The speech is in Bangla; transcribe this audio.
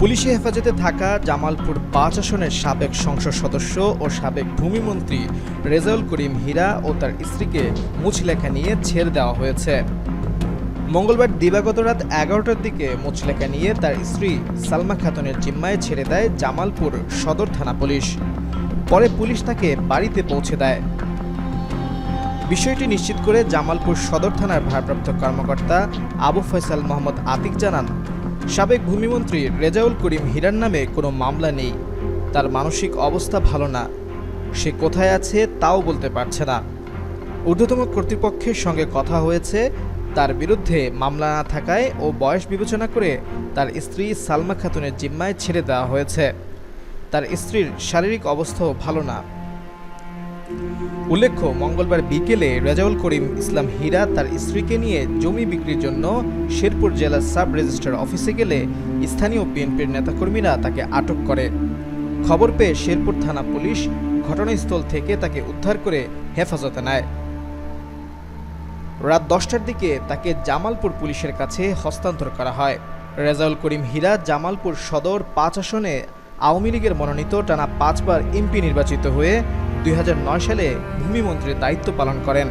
পুলিশি হেফাজতে থাকা জামালপুর পাঁচ আসনের সাবেক সংসদ সদস্য ও সাবেক ভূমিমন্ত্রী রেজাউল করিম হীরা ও তার স্ত্রীকে মুচলেখা নিয়ে ছেড়ে দেওয়া হয়েছে। মঙ্গলবার দিবাগত রাত এগারোটার দিকে মুচলেখা নিয়ে তার স্ত্রী সালমা খাতুনের জিম্মায় ছেড়ে দেয় জামালপুর সদর থানা পুলিশ। পরে পুলিশ তাকে বাড়িতে পৌঁছে দেয়। বিষয়টি নিশ্চিত করে জামালপুর সদর থানার ভারপ্রাপ্ত কর্মকর্তা আবু ফয়সাল মোহাম্মদ আতিক জানান সাবেক ভূমিমন্ত্রী রেজাউল করিম হীরার নামে কোনো মামলা নেই। তার মানসিক অবস্থা ভালো না। সে কোথায় আছে তাও বলতে পারছে না। ঊর্ধ্বতম কর্তৃপক্ষের সঙ্গে কথা হয়েছে, তার বিরুদ্ধে মামলা না থাকায় ও বয়স বিবেচনা করে তার স্ত্রী সালমা খাতুনের জিম্মায় ছেড়ে দেওয়া হয়েছে। তার স্ত্রীর শারীরিক অবস্থাও ভালো না। উল্লেখ্য, মঙ্গলবার বিকেলে রেজাউল করিম ইসলাম হীরা তার স্ত্রীকে নিয়ে জমি বিক্রির জন্য শেরপুর জেলার সাব রেজিস্ট্রার অফিসে গেলে স্থানীয় বিএনপির নেতাকর্মীরা তাকে আটক করে। খবর পেয়ে শেরপুর থানা পুলিশ ঘটনাস্থল থেকে তাকে উদ্ধার করে হেফাজতে নেয়। রাত দশটার দিকে তাকে জামালপুর পুলিশের কাছে হস্তান্তর করা হয়। রেজাউল করিম হীরা জামালপুর সদর পাঁচ আসনে আওয়ামী লীগের মনোনীত টানা পাঁচবার এমপি নির্বাচিত হয়ে দুই হাজার নয় সালে ভূমিমন্ত্রীর দায়িত্ব পালন করেন।